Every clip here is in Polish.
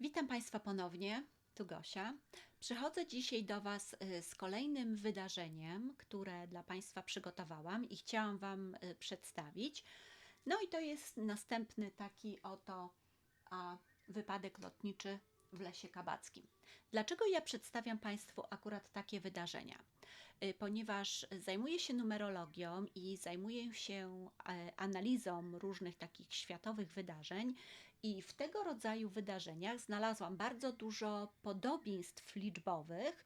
Witam Państwa ponownie, tu Gosia. Przychodzę dzisiaj do Was y, z kolejnym wydarzeniem, które dla Państwa przygotowałam i chciałam Wam y, przedstawić. No i to jest następny taki oto a, wypadek lotniczy w Lesie Kabackim. Dlaczego ja przedstawiam Państwu akurat takie wydarzenia? Y, Ponieważ zajmuję się numerologią i zajmuję się e, analizą różnych takich światowych wydarzeń, i w tego rodzaju wydarzeniach znalazłam bardzo dużo podobieństw liczbowych,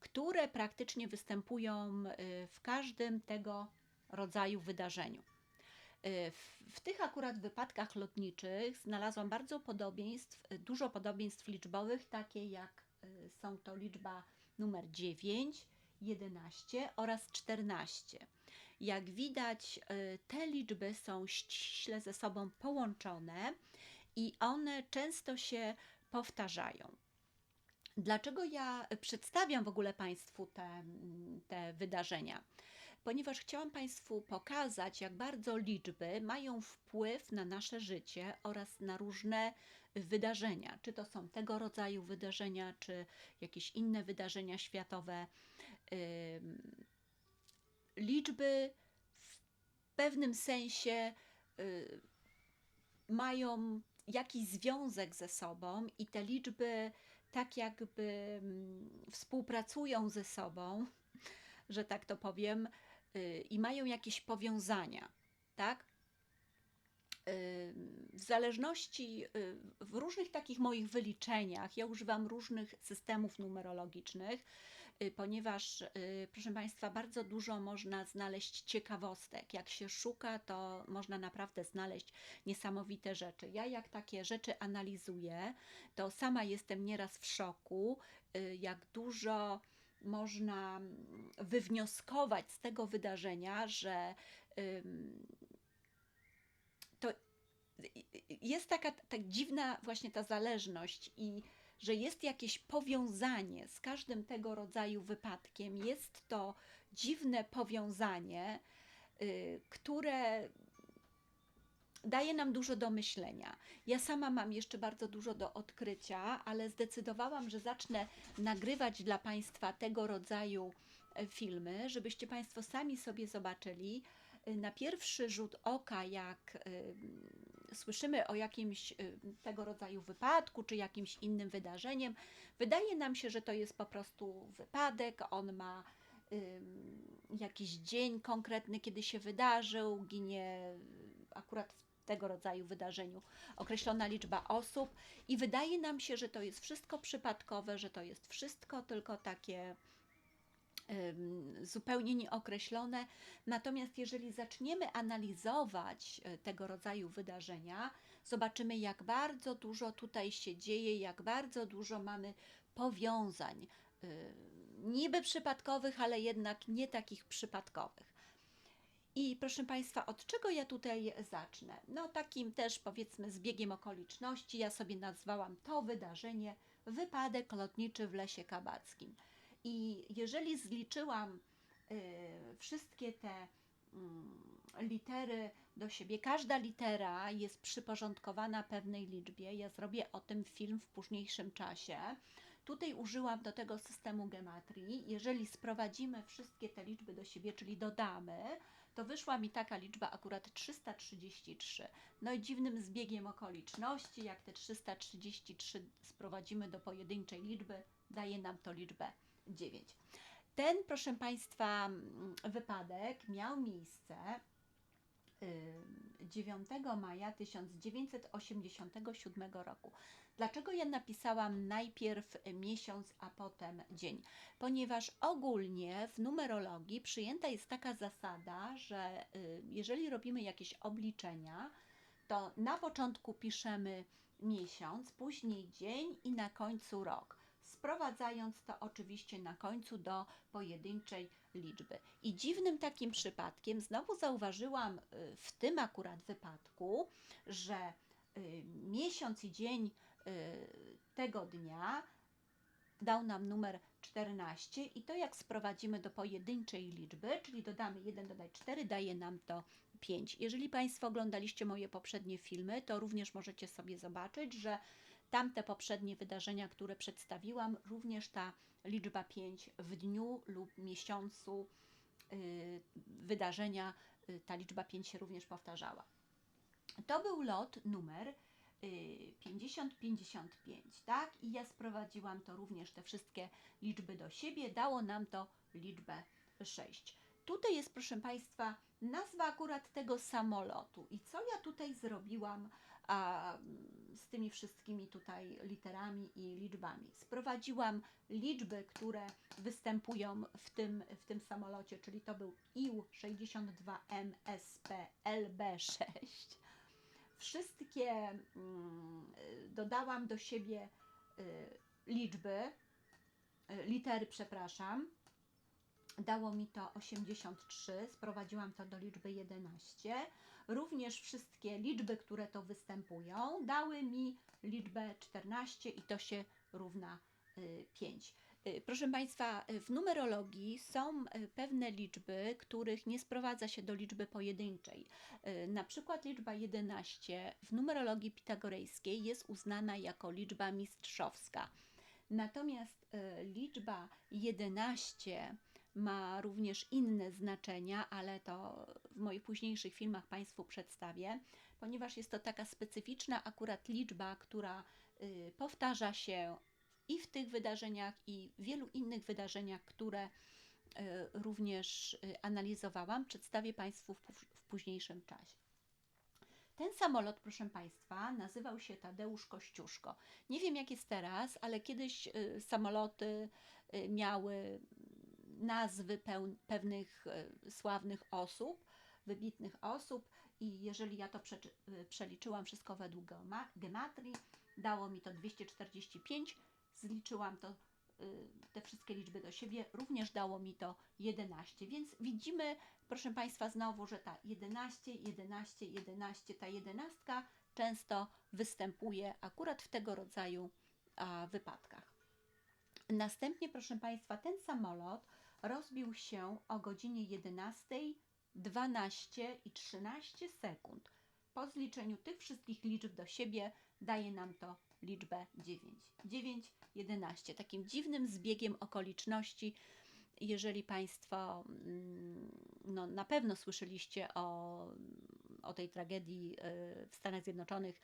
które praktycznie występują y, w każdym tego rodzaju wydarzeniu. Y, W, w tych akurat wypadkach lotniczych znalazłam bardzo podobieństw, dużo podobieństw liczbowych, takie jak są to liczba numer 9, 11 oraz 14. Jak widać, y, te liczby są ściśle ze sobą połączone i one często się powtarzają. Dlaczego ja przedstawiam w ogóle Państwu te, te wydarzenia? Ponieważ chciałam Państwu pokazać, jak bardzo liczby mają wpływ na nasze życie oraz na różne wydarzenia. Czy to są tego rodzaju wydarzenia, czy jakieś inne wydarzenia światowe. Liczby w pewnym sensie y, mają jakiś związek ze sobą i te liczby tak jakby mm, współpracują ze sobą, że tak to powiem, y, i mają jakieś powiązania, tak? W zależności, y, w różnych takich moich wyliczeniach, ja używam różnych systemów numerologicznych, y, ponieważ, y, proszę Państwa, bardzo dużo można znaleźć ciekawostek. Jak się szuka, to można naprawdę znaleźć niesamowite rzeczy. Ja, jak takie rzeczy analizuję, to sama jestem nieraz w szoku, jak dużo można mm, wywnioskować z tego wydarzenia, że jest taka tak dziwna właśnie ta zależność i że jest jakieś powiązanie z każdym tego rodzaju wypadkiem. Jest to dziwne powiązanie, y, które daje nam dużo do myślenia. Ja sama mam jeszcze bardzo dużo do odkrycia, ale zdecydowałam, że zacznę nagrywać dla Państwa tego rodzaju e, filmy, żebyście Państwo sami sobie zobaczyli y, na pierwszy rzut oka, jak słyszymy o jakimś y, tego rodzaju wypadku czy jakimś innym wydarzeniem, wydaje nam się, że to jest po prostu wypadek, on ma jakiś dzień konkretny, kiedy się wydarzył, ginie akurat w tego rodzaju wydarzeniu określona liczba osób. I wydaje nam się, że to jest wszystko przypadkowe, że to jest wszystko tylko takie zupełnie nieokreślone. Natomiast jeżeli zaczniemy analizować e, tego rodzaju wydarzenia, zobaczymy, jak bardzo dużo tutaj się dzieje, jak bardzo dużo mamy powiązań, y, niby przypadkowych, ale jednak nie takich przypadkowych. I proszę Państwa, od czego ja tutaj zacznę? No, takim też powiedzmy zbiegiem okoliczności. Ja sobie nazwałam to wydarzenie wypadek lotniczy w Lesie Kabackim. I jeżeli zliczyłam y, wszystkie te mm, litery do siebie, każda litera jest przyporządkowana pewnej liczbie. Ja zrobię o tym film w późniejszym czasie. Tutaj użyłam do tego systemu gematrii. Jeżeli sprowadzimy wszystkie te liczby do siebie, czyli dodamy, to wyszła mi taka liczba akurat 333. No i dziwnym zbiegiem okoliczności, jak te 333 sprowadzimy do pojedynczej liczby, daje nam to liczbę 9. Ten, proszę Państwa, mm, wypadek miał miejsce y, 9 maja 1987 roku. Dlaczego ja napisałam najpierw miesiąc, a potem dzień? Ponieważ ogólnie w numerologii przyjęta jest taka zasada, że y, jeżeli robimy jakieś obliczenia, to na początku piszemy miesiąc, później dzień i na końcu rok, sprowadzając to oczywiście na końcu do pojedynczej liczby. I dziwnym takim przypadkiem znowu zauważyłam y, w tym akurat wypadku, że y, miesiąc i dzień y, tego dnia dał nam numer 14 i to jak sprowadzimy do pojedynczej liczby, czyli dodamy 1, dodać 4, daje nam to 5. Jeżeli Państwo oglądaliście moje poprzednie filmy, to również możecie sobie zobaczyć, że tamte poprzednie wydarzenia, które przedstawiłam, również ta liczba 5 w dniu lub miesiącu y, wydarzenia, y, ta liczba 5 się również powtarzała. To był lot numer y, 5055, tak? I ja sprowadziłam to również te wszystkie liczby do siebie, dało nam to liczbę 6. Tutaj jest, proszę Państwa, nazwa akurat tego samolotu. I co ja tutaj zrobiłam a, mm, z tymi wszystkimi tutaj literami i liczbami? Sprowadziłam liczby, które występują w tym, w tym samolocie, czyli to był IU-62MSP LB6. Wszystkie mm, dodałam do siebie y, liczby, y, litery, przepraszam, dało mi to 83, sprowadziłam to do liczby 11. Również wszystkie liczby, które to występują, dały mi liczbę 14 i to się równa y, 5. Y, Proszę Państwa, y, w numerologii są y, pewne liczby, których nie sprowadza się do liczby pojedynczej. Y, Na przykład liczba 11 w numerologii pitagorejskiej jest uznana jako liczba mistrzowska. Natomiast y, liczba 11 ma również inne znaczenia, ale to w moich późniejszych filmach Państwu przedstawię, ponieważ jest to taka specyficzna akurat liczba, która y, powtarza się i w tych wydarzeniach, i w wielu innych wydarzeniach, które y, również y, analizowałam, przedstawię Państwu w, pó- w późniejszym czasie. Ten samolot, proszę Państwa, nazywał się Tadeusz Kościuszko. Nie wiem jak jest teraz, ale kiedyś samoloty miały nazwy pewnych y, sławnych osób, wybitnych osób i jeżeli ja to y, przeliczyłam wszystko według gema- gematrii, dało mi to 245, zliczyłam to y, te wszystkie liczby do siebie, również dało mi to 11. Więc widzimy, proszę Państwa, znowu, że ta 11, 11, 11, ta jedenastka często występuje akurat w tego rodzaju a, wypadkach. Następnie, proszę Państwa, ten samolot rozbił się o godzinie 11, 12 i 13 sekund. Po zliczeniu tych wszystkich liczb do siebie daje nam to liczbę 9. 9, 11. Takim dziwnym zbiegiem okoliczności, jeżeli Państwo mm, no, na pewno słyszeliście o, o tej tragedii y, w Stanach Zjednoczonych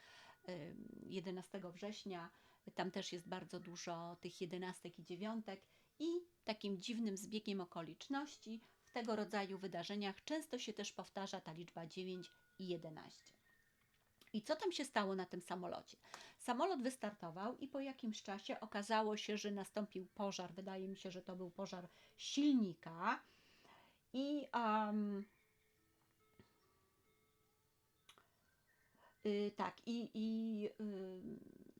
y, 11 września, tam też jest bardzo dużo tych jedenastek i dziewiątek i takim dziwnym zbiegiem okoliczności w tego rodzaju wydarzeniach często się też powtarza ta liczba 9 i 11. I co tam się stało na tym samolocie? Samolot wystartował i po jakimś czasie okazało się, że nastąpił pożar. Wydaje mi się, że to był pożar silnika. I um, y, tak, i, i y, y,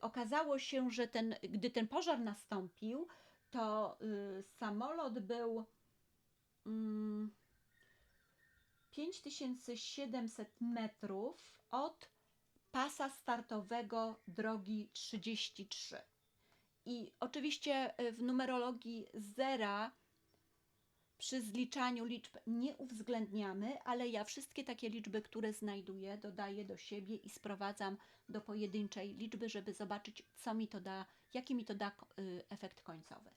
okazało się, że ten, gdy ten pożar nastąpił, to y, samolot był. Mm, 5700 metrów od pasa startowego drogi 33. I oczywiście y, w numerologii zera przy zliczaniu liczb nie uwzględniamy, ale ja wszystkie takie liczby, które znajduję, dodaję do siebie i sprowadzam do pojedynczej liczby, żeby zobaczyć, co mi to da, jaki mi to da y, efekt końcowy.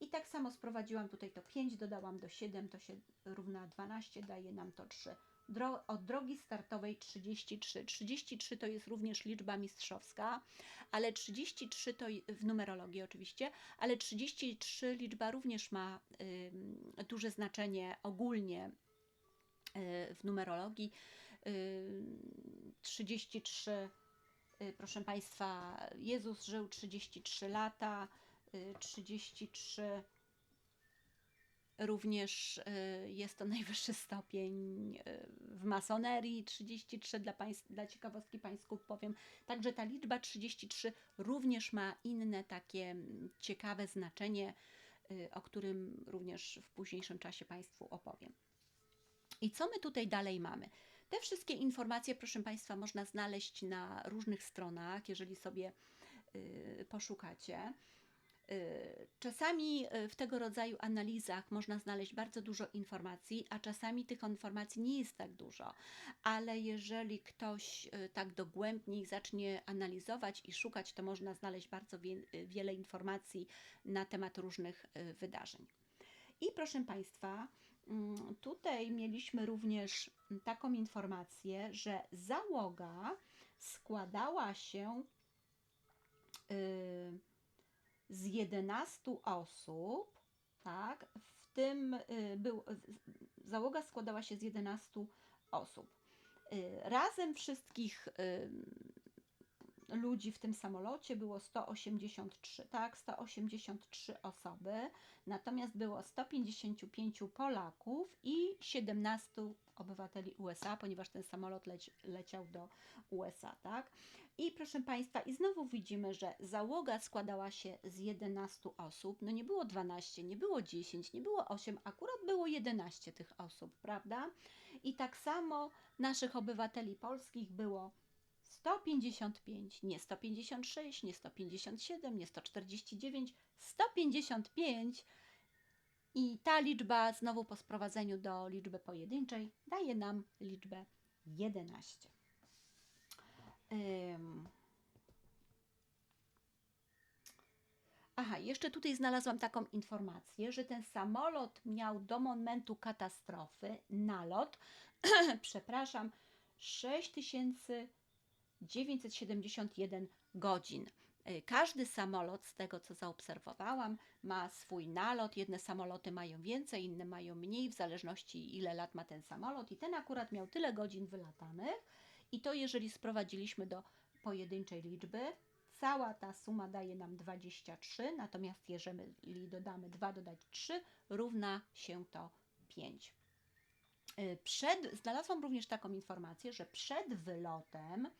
I tak samo sprowadziłam tutaj to 5, dodałam do 7, to się równa 12, daje nam to 3. Dro od drogi startowej 33. 33 to jest również liczba mistrzowska, ale 33 to w numerologii oczywiście, ale 33 liczba również ma y, duże znaczenie ogólnie y, w numerologii. Y, 33, y, proszę Państwa, Jezus żył 33 lata, y, 33 Również y, jest to najwyższy stopień y, w masonerii, 33 dla, państw, dla ciekawostki Państwu powiem. Także ta liczba 33 również ma inne takie mm, ciekawe znaczenie, y, o którym również w późniejszym czasie Państwu opowiem. I co my tutaj dalej mamy? Te wszystkie informacje, proszę Państwa, można znaleźć na różnych stronach, jeżeli sobie poszukacie. Y, Czasami y, w tego rodzaju analizach można znaleźć bardzo dużo informacji, a czasami tych informacji nie jest tak dużo. Ale jeżeli ktoś y, tak dogłębniej zacznie analizować i szukać, to można znaleźć bardzo wie, wiele informacji na temat różnych wydarzeń. I proszę Państwa, mm, tutaj mieliśmy również taką informację, że załoga składała się y, z 11 osób, tak? W tym y, był, załoga składała się z 11 osób. Y, Razem wszystkich y, ludzi w tym samolocie było 183, tak? 183 osoby, natomiast było 155 Polaków i 17 obywateli USA, ponieważ ten samolot leci, leciał do USA, tak? I proszę Państwa, i znowu widzimy, że załoga składała się z 11 osób. No nie było 12, nie było 10, nie było 8, akurat było 11 tych osób, prawda? I tak samo naszych obywateli polskich było 155, nie 156, nie 157, nie 149, 155. I ta liczba, znowu po sprowadzeniu do liczby pojedynczej, daje nam liczbę 11. Aha, jeszcze tutaj znalazłam taką informację, że ten samolot miał do momentu katastrofy nalot, przepraszam, 6971 godzin. Y, Każdy samolot, z tego co zaobserwowałam, ma swój nalot. Jedne samoloty mają więcej, inne mają mniej, w zależności ile lat ma ten samolot. I ten akurat miał tyle godzin wylatanych. I to jeżeli sprowadziliśmy do pojedynczej liczby, cała ta suma daje nam 23, natomiast jeżeli dodamy 2 dodać 3, równa się to 5. Y, Przed, znalazłam również taką informację, że przed wylotem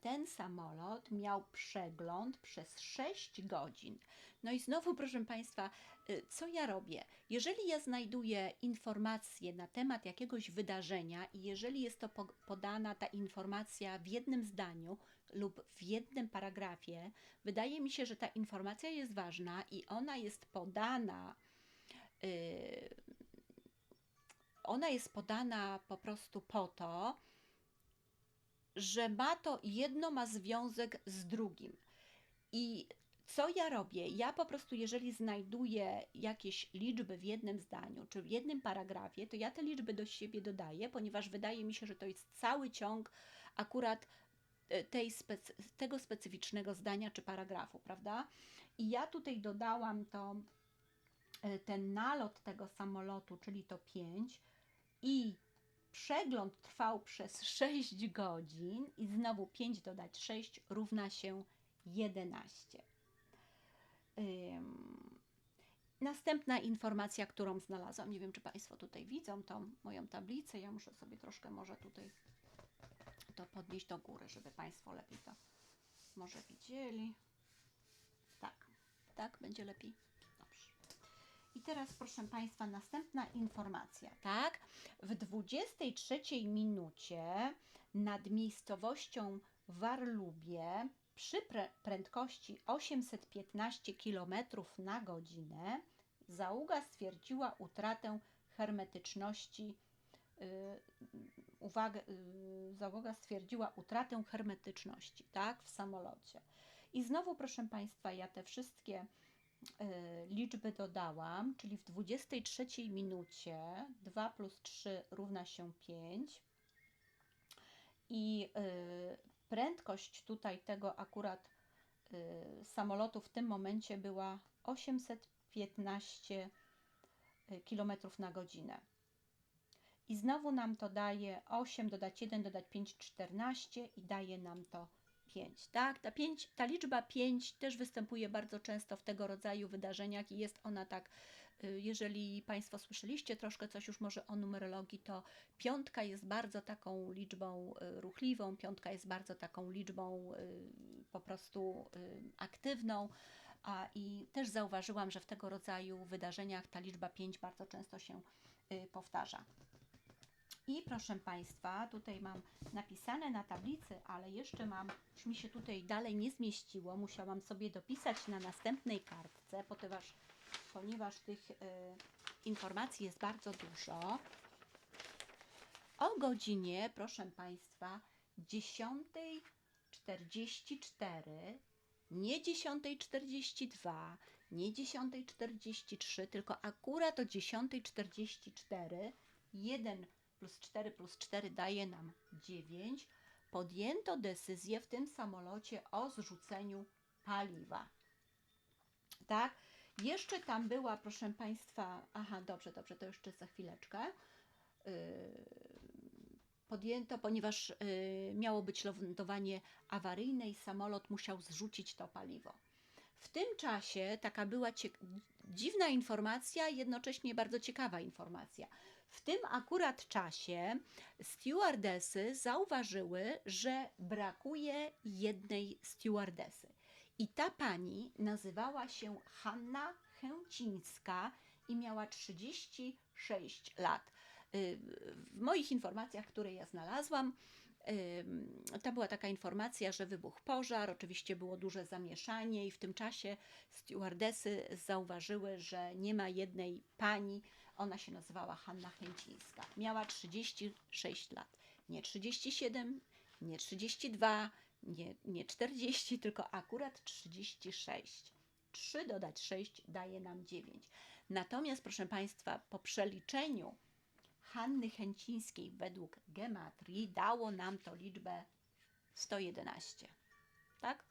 ten samolot miał przegląd przez 6 godzin. No i znowu, proszę Państwa, y, co ja robię? Jeżeli ja znajduję informacje na temat jakiegoś wydarzenia i jeżeli jest to po- podana ta informacja w jednym zdaniu lub w jednym paragrafie, wydaje mi się, że ta informacja jest ważna i ona jest podana. y, ona jest podana po prostu po to, że ma to jedno ma związek z drugim. I co ja robię? Ja po prostu, jeżeli znajduję jakieś liczby w jednym zdaniu czy w jednym paragrafie, to ja te liczby do siebie dodaję, ponieważ wydaje mi się, że to jest cały ciąg akurat e, tej specy- tego specyficznego zdania czy paragrafu, prawda? I ja tutaj dodałam to, e, ten nalot tego samolotu, czyli to 5 i przegląd trwał przez 6 godzin i znowu 5 dodać 6 równa się 11. Ym, Następna informacja, którą znalazłam, nie wiem czy Państwo tutaj widzą tą moją tablicę, ja muszę sobie troszkę może tutaj to podnieść do góry, żeby Państwo lepiej to może widzieli. Tak, tak, będzie lepiej. I teraz, proszę Państwa, następna informacja, tak? W 23 minucie nad miejscowością Warlubie przy prędkości 815 km na godzinę załoga stwierdziła utratę hermetyczności. Yy, uwagę, yy, załoga stwierdziła utratę hermetyczności, tak, w samolocie. I znowu, proszę Państwa, ja te wszystkie liczby dodałam, czyli w 23 minucie 2 plus 3 równa się 5 i y, prędkość tutaj tego akurat y, samolotu w tym momencie była 815 km na godzinę. I znowu nam to daje 8, dodać 1, dodać 5, 14 i daje nam to 5. Tak, ta, 5, ta liczba 5 też występuje bardzo często w tego rodzaju wydarzeniach i jest ona tak, y, jeżeli Państwo słyszeliście troszkę coś już może o numerologii, to piątka jest bardzo taką liczbą y, ruchliwą, piątka jest bardzo taką liczbą y, po prostu aktywną. A, I też zauważyłam, że w tego rodzaju wydarzeniach ta liczba 5 bardzo często się powtarza. I proszę Państwa, tutaj mam napisane na tablicy, ale jeszcze mam, już mi się tutaj dalej nie zmieściło, musiałam sobie dopisać na następnej kartce, ponieważ, ponieważ tych y, informacji jest bardzo dużo. O godzinie, proszę Państwa, 10.44, nie 10.42, nie 10.43, tylko akurat o 10.44, 1 plus 4 plus 4 daje nam 9, podjęto decyzję w tym samolocie o zrzuceniu paliwa. Tak? Jeszcze tam była, proszę Państwa, aha, dobrze, dobrze, to jeszcze za chwileczkę. Yy, podjęto, ponieważ yy, miało być lądowanie awaryjne i samolot musiał zrzucić to paliwo. W tym czasie taka była dziwna informacja, jednocześnie bardzo ciekawa informacja. W tym akurat czasie stewardesy zauważyły, że brakuje jednej stewardesy. I ta pani nazywała się Hanna Chęcińska i miała 36 lat. Y, W moich informacjach, które ja znalazłam, to była taka informacja, że wybuchł pożar, oczywiście było duże zamieszanie i w tym czasie stewardesy zauważyły, że nie ma jednej pani, ona się nazywała Hanna Chęcińska. Miała 36 lat. Nie 37, nie 32, nie, nie 40, tylko akurat 36. 3 dodać 6 daje nam 9. Natomiast, proszę Państwa, po przeliczeniu Hanny Chęcińskiej według gematrii dało nam to liczbę 111. Tak?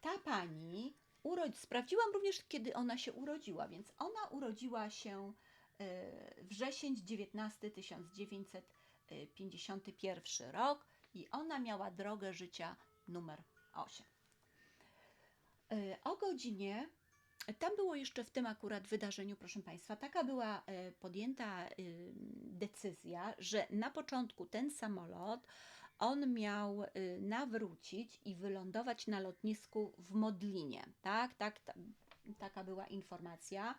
Ta pani urodzi, sprawdziłam również, kiedy ona się urodziła, więc ona urodziła się e, wrzesień 19 1951 rok i ona miała drogę życia numer 8. E, O godzinie, tam było jeszcze w tym akurat wydarzeniu, proszę Państwa, taka była e, podjęta decyzja, że na początku ten samolot on miał y, nawrócić i wylądować na lotnisku w Modlinie. Tak, tak, ta, taka była informacja.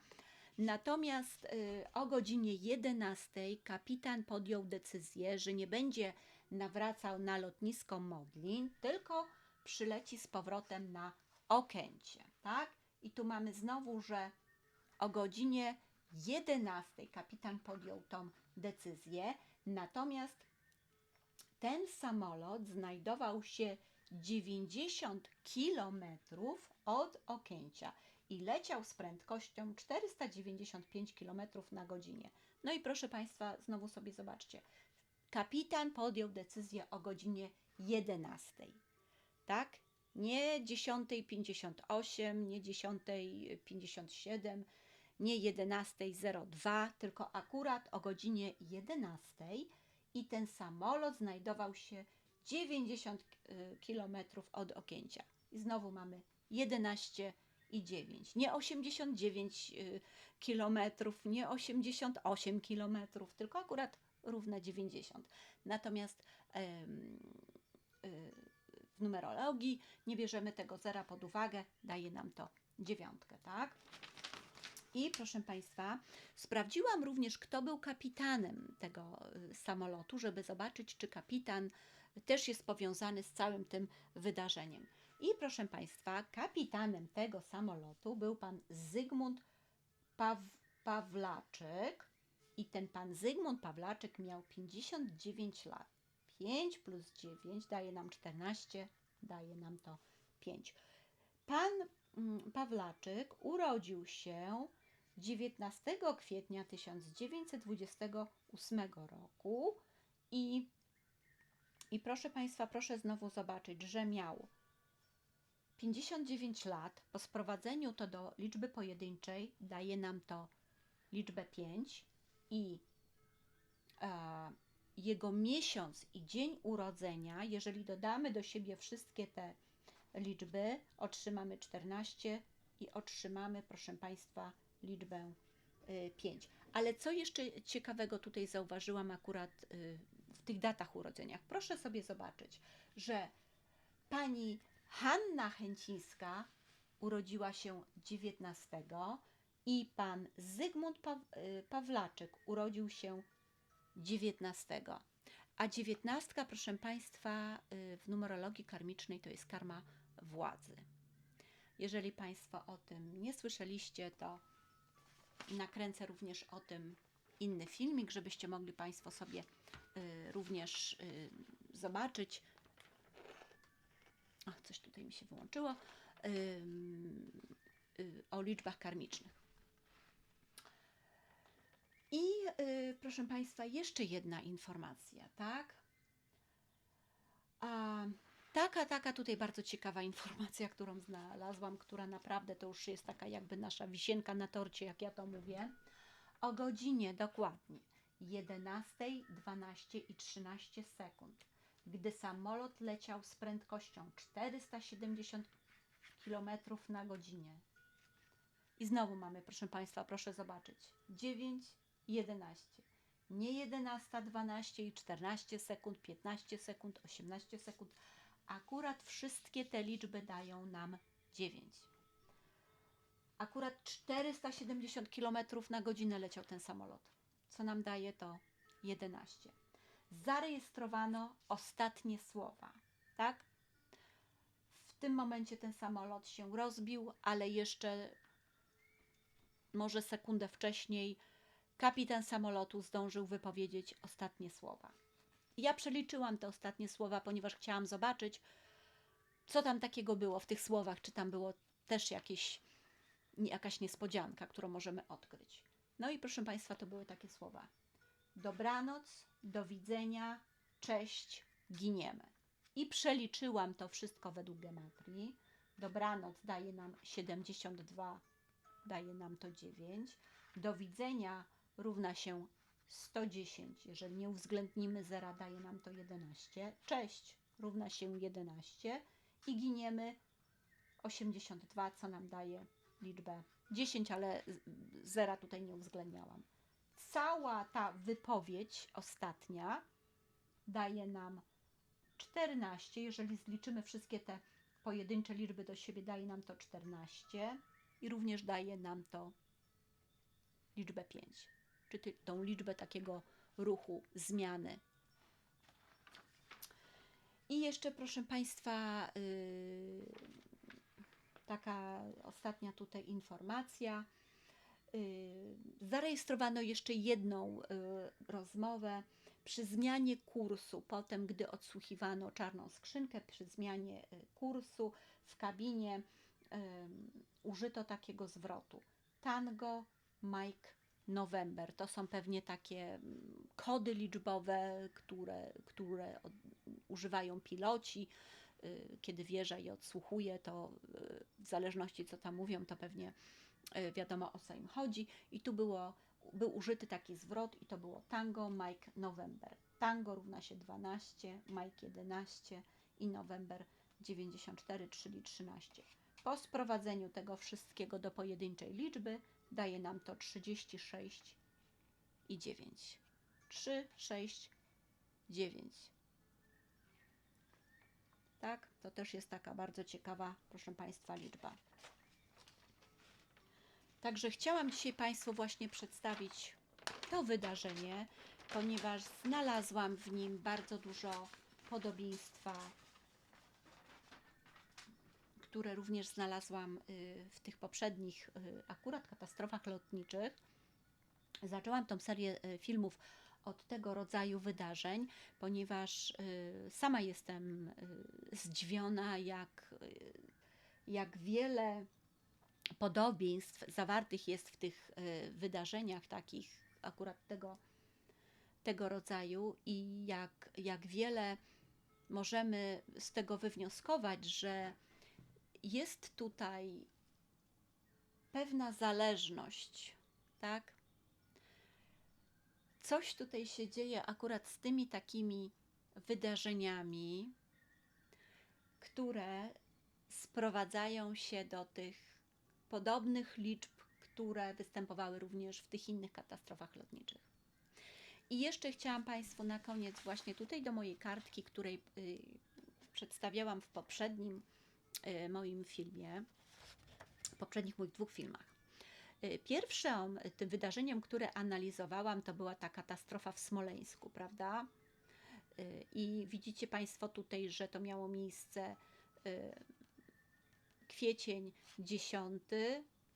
Natomiast y, o godzinie 11 kapitan podjął decyzję, że nie będzie nawracał na lotnisko Modlin, tylko przyleci z powrotem na Okęcie. Tak? I tu mamy znowu, że o godzinie 11 kapitan podjął tą decyzję, natomiast ten samolot znajdował się 90 km od Okęcia i leciał z prędkością 495 km na godzinę. No i proszę Państwa, znowu sobie zobaczcie. Kapitan podjął decyzję o godzinie 11. Tak? Nie 10.58, nie 10.57, nie 11.02, tylko akurat o godzinie 11 i ten samolot znajdował się 90 km od Okęcia. I znowu mamy 11 i 9. Nie 89 km, nie 88 km, tylko akurat równe 90. Natomiast y, w numerologii nie bierzemy tego zera pod uwagę, daje nam to dziewiątkę, tak? I proszę Państwa, sprawdziłam również, kto był kapitanem tego y, samolotu, żeby zobaczyć, czy kapitan też jest powiązany z całym tym wydarzeniem. I proszę Państwa, kapitanem tego samolotu był pan Zygmunt Paw Pawlaczyk. I ten pan Zygmunt Pawlaczyk miał 59 lat. 5 plus 9 daje nam 14, daje nam to 5. Pan mm, Pawlaczyk urodził się 19 kwietnia 1928 roku i, i proszę Państwa, proszę znowu zobaczyć, że miał 59 lat. Po sprowadzeniu to do liczby pojedynczej daje nam to liczbę 5 i e, jego miesiąc i dzień urodzenia, jeżeli dodamy do siebie wszystkie te liczby, otrzymamy 14 i otrzymamy, proszę Państwa, liczbę 5. Ale co jeszcze ciekawego tutaj zauważyłam akurat y, w tych datach urodzeniach? Proszę sobie zobaczyć, że pani Hanna Chęcińska urodziła się 19, i pan Zygmunt y, Pawlaczek urodził się 19. A dziewiętnastka, proszę Państwa, y, w numerologii karmicznej to jest karma władzy. Jeżeli Państwo o tym nie słyszeliście, to nakręcę również o tym inny filmik, żebyście mogli Państwo sobie y, również y, zobaczyć. O, coś tutaj mi się wyłączyło. Y, o liczbach karmicznych. I proszę Państwa, jeszcze jedna informacja, tak? A, taka, taka tutaj bardzo ciekawa informacja, którą znalazłam, która naprawdę to już jest taka jakby nasza wisienka na torcie, jak ja to mówię. O godzinie dokładnie 11, 12 i 13 sekund, gdy samolot leciał z prędkością 470 km na godzinę. I znowu mamy, proszę Państwa, proszę zobaczyć, 9, 11. Nie 11, 12 i 14 sekund, 15 sekund, 18 sekund. Akurat wszystkie te liczby dają nam 9. Akurat 470 km na godzinę leciał ten samolot. Co nam daje to 11. Zarejestrowano ostatnie słowa, tak? W tym momencie ten samolot się rozbił, ale jeszcze może sekundę wcześniej kapitan samolotu zdążył wypowiedzieć ostatnie słowa. Ja przeliczyłam te ostatnie słowa, ponieważ chciałam zobaczyć, co tam takiego było w tych słowach, czy tam było też jakieś, jakaś niespodzianka, którą możemy odkryć. No i proszę Państwa, to były takie słowa. Dobranoc, do widzenia, cześć, giniemy. I przeliczyłam to wszystko według gematrii. Dobranoc daje nam 72, daje nam to 9. Do widzenia równa się 110. Jeżeli nie uwzględnimy zera, daje nam to 11. Cześć równa się 11 i giniemy 82, co nam daje liczbę 10, ale zera tutaj nie uwzględniałam. Cała ta wypowiedź ostatnia daje nam 14. Jeżeli zliczymy wszystkie te pojedyncze liczby do siebie, daje nam to 14 i również daje nam to liczbę 5 czy ty, tą liczbę takiego ruchu, zmiany. I jeszcze, proszę Państwa, yy, taka ostatnia tutaj informacja. Yy, zarejestrowano jeszcze jedną yy, rozmowę przy zmianie kursu, potem gdy odsłuchiwano czarną skrzynkę, przy zmianie y, kursu w kabinie użyto takiego zwrotu. Tango, Mike November. To są pewnie takie mm, kody liczbowe, które, które od, używają piloci. Y, kiedy wieża je odsłuchuje, to y, w zależności co tam mówią, to pewnie y, wiadomo o co im chodzi. I tu było, był użyty taki zwrot i to było tango, Mike, November. Tango równa się 12, Mike 11 i November 94, czyli 13. Po sprowadzeniu tego wszystkiego do pojedynczej liczby daje nam to 36 i 9. 3, 6, 9. Tak, to też jest taka bardzo ciekawa, proszę Państwa, liczba. Także chciałam dzisiaj Państwu właśnie przedstawić to wydarzenie, ponieważ znalazłam w nim bardzo dużo podobieństwa które również znalazłam y, w tych poprzednich y, akurat katastrofach lotniczych. Zaczęłam tą serię y, filmów od tego rodzaju wydarzeń, ponieważ sama jestem zdziwiona, jak, jak wiele podobieństw zawartych jest w tych wydarzeniach takich akurat tego, tego rodzaju i jak, jak wiele możemy z tego wywnioskować, że jest tutaj pewna zależność, tak? Coś tutaj się dzieje akurat z tymi takimi wydarzeniami, które sprowadzają się do tych podobnych liczb, które występowały również w tych innych katastrofach lotniczych. I jeszcze chciałam Państwu na koniec, właśnie tutaj do mojej kartki, której y, przedstawiałam w poprzednim moim filmie, poprzednich moich dwóch filmach. Y, Pierwszym y, tym wydarzeniem, które analizowałam, to była ta katastrofa w Smoleńsku, prawda? Y, I widzicie Państwo tutaj, że to miało miejsce y, kwiecień 10.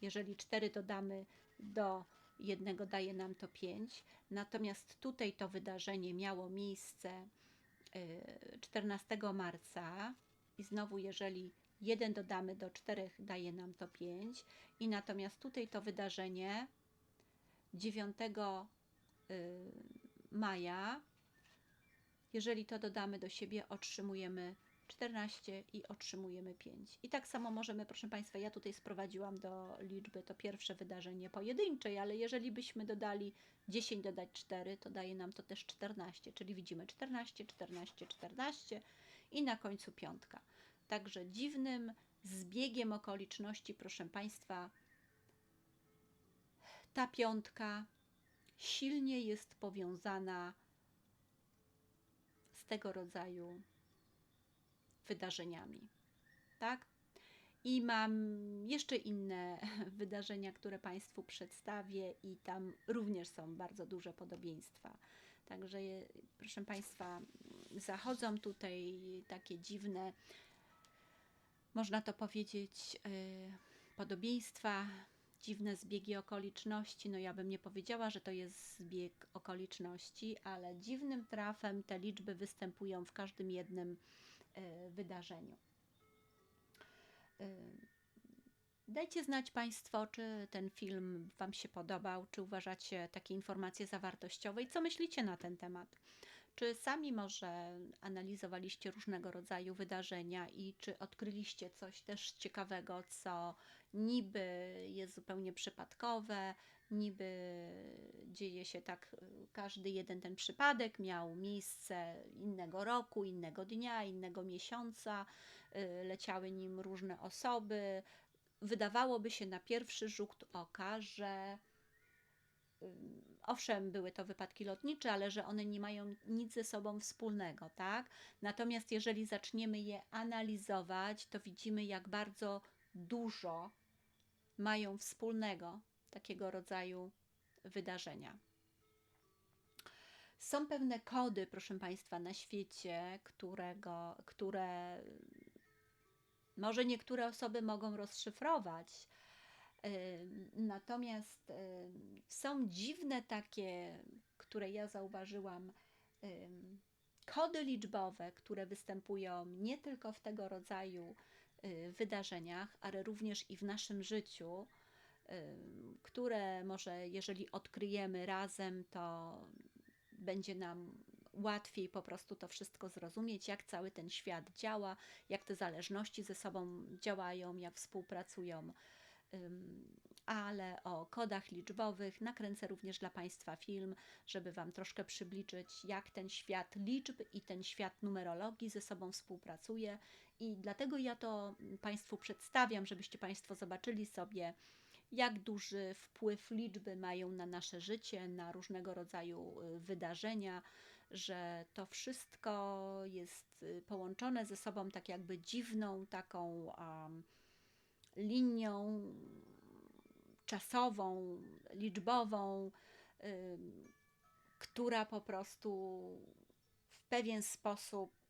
Jeżeli 4 dodamy do jednego, daje nam to 5. Natomiast tutaj to wydarzenie miało miejsce y, 14 marca i znowu jeżeli 1 dodamy do 4 daje nam to 5 i natomiast tutaj to wydarzenie 9 y, maja jeżeli to dodamy do siebie otrzymujemy 14 i otrzymujemy 5. I tak samo możemy, proszę Państwa, ja tutaj sprowadziłam do liczby to pierwsze wydarzenie pojedynczej, ale jeżeli byśmy dodali 10 dodać 4, to daje nam to też 14, czyli widzimy 14, 14, 14 i na końcu piątka. Także dziwnym zbiegiem okoliczności, proszę Państwa, ta piątka silnie jest powiązana z tego rodzaju wydarzeniami. Tak? I mam jeszcze inne wydarzenia, które Państwu przedstawię, i tam również są bardzo duże podobieństwa. Także, proszę Państwa, zachodzą tutaj takie dziwne, można to powiedzieć, yy, podobieństwa, dziwne zbiegi okoliczności. No, ja bym nie powiedziała, że to jest zbieg okoliczności, ale dziwnym trafem te liczby występują w każdym jednym y, wydarzeniu. Y, Dajcie znać Państwo, czy ten film Wam się podobał, czy uważacie takie informacje za wartościowe i co myślicie na ten temat. Czy sami może analizowaliście różnego rodzaju wydarzenia i czy odkryliście coś też ciekawego, co niby jest zupełnie przypadkowe, niby dzieje się tak, każdy jeden ten przypadek miał miejsce innego roku, innego dnia, innego miesiąca, y, leciały nim różne osoby. Wydawałoby się na pierwszy rzut oka, że owszem, były to wypadki lotnicze, ale że one nie mają nic ze sobą wspólnego, tak? Natomiast jeżeli zaczniemy je analizować, to widzimy, jak bardzo dużo mają wspólnego takiego rodzaju wydarzenia. Są pewne kody, proszę Państwa, na świecie, którego, które może niektóre osoby mogą rozszyfrować. Natomiast są dziwne takie, które ja zauważyłam, kody liczbowe, które występują nie tylko w tego rodzaju y, wydarzeniach, ale również i w naszym życiu, które może jeżeli odkryjemy razem, to będzie nam łatwiej po prostu to wszystko zrozumieć, jak cały ten świat działa, jak te zależności ze sobą działają, jak współpracują. Ale o kodach liczbowych nakręcę również dla Państwa film, żeby Wam troszkę przybliżyć, jak ten świat liczb i ten świat numerologii ze sobą współpracuje. I dlatego ja to Państwu przedstawiam, żebyście Państwo zobaczyli sobie, jak duży wpływ liczby mają na nasze życie, na różnego rodzaju y, wydarzenia, że to wszystko jest y, połączone ze sobą tak jakby dziwną taką um, linią czasową, liczbową, która po prostu w pewien sposób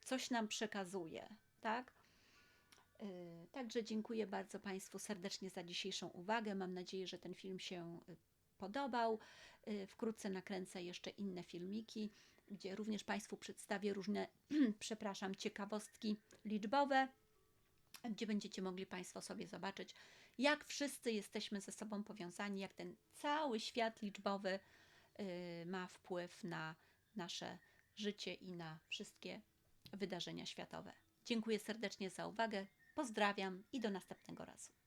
coś nam przekazuje, tak? Yy, Także dziękuję bardzo Państwu serdecznie za dzisiejszą uwagę. Mam nadzieję, że ten film się y, podobał. Yy, Wkrótce nakręcę jeszcze inne filmiki, gdzie również Państwu przedstawię różne, przepraszam, ciekawostki liczbowe, gdzie będziecie mogli Państwo sobie zobaczyć, jak wszyscy jesteśmy ze sobą powiązani, jak ten cały świat liczbowy yy, ma wpływ na nasze życie i na wszystkie wydarzenia światowe. Dziękuję serdecznie za uwagę. Pozdrawiam i do następnego razu.